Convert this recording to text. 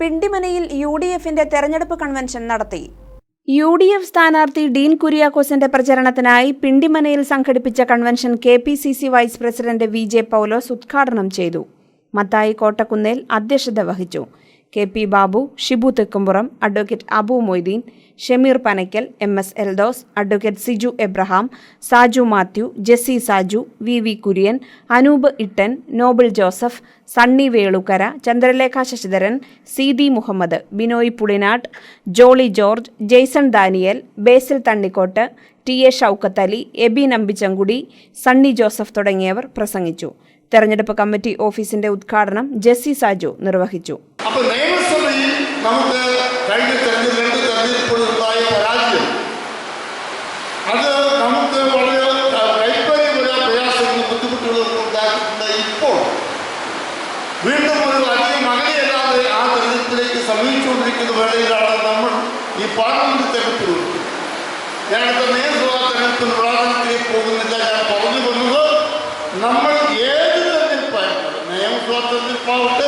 പിണ്ടിമനയിൽ U D എഫിന്റെ തെരഞ്ഞെടുപ്പ് convention നടത്തി. യു ഡി എഫ് സ്ഥാനാർത്ഥി ഡീൻ കുര്യാക്കോസിന്റെ പ്രചരണത്തിനായി പിണ്ടിമനയിൽ സംഘടിപ്പിച്ച convention K P C C vice president V J Paulose ഉദ്ഘാടനം ചെയ്തു. മത്തായി കോട്ടക്കുന്നേൽ അധ്യക്ഷത വഹിച്ചു. K P Babu Shibu Thekkumpuram advocate Abu Moideen Shameer Panakkal M S Eldhose advocate Siju Abraham Saju Mathew Jessy Saju V V Kurian Anoop Ittan Noble Joseph Sunny Velukkara Chandralekha Sasidharan C D Muhammad Binoy Pulinad Jolly George Jaison Daniel Basil Thannikkot T A Shoukath Ali Abi Nambichankudi Sunny Joseph തുടങ്ങിയവർ പ്രസംഗിച്ചു. തെരഞ്ഞെടുപ്പ് committee ഓഫീസിന്റെ ഉദ്ഘാടനം Jessy Saju നിർവഹിച്ചു. അപ്പൊ നിയമസഭയിൽ നമുക്ക് കഴിഞ്ഞ തെരഞ്ഞെടുപ്പ് രണ്ട് തെരഞ്ഞെടുപ്പുകളുണ്ടായ പരാജയം. അത് നമുക്ക് വളരെ കൈപ്പറിയുള്ള പ്രയാസങ്ങളും ബുദ്ധിമുട്ടുകളും ഉണ്ടാക്കിയിട്ടുണ്ട് ഇപ്പോൾ. വീണ്ടും ഒരു വലിയ മകനെയല്ലാതെ ആ തെരഞ്ഞെടുപ്പിലേക്ക് സമീപിച്ചുകൊണ്ടിരിക്കുന്ന വേളയിലാണ് നമ്മൾ ഈ പാർലമെന്റ് തെരഞ്ഞെടുപ്പിലുള്ളത് ഞാൻ അടുത്ത നിയമസഭാ തെരഞ്ഞെടുപ്പിൽ പ്രാധാന്യത്തിലേക്ക് പോകുന്നില്ല. ഞാൻ പറഞ്ഞു വന്നത് നമ്മൾ ഏത് തെരഞ്ഞെടുപ്പായിരുന്നു നിയമസഭാ തെരഞ്ഞെടുപ്പാവട്ടെ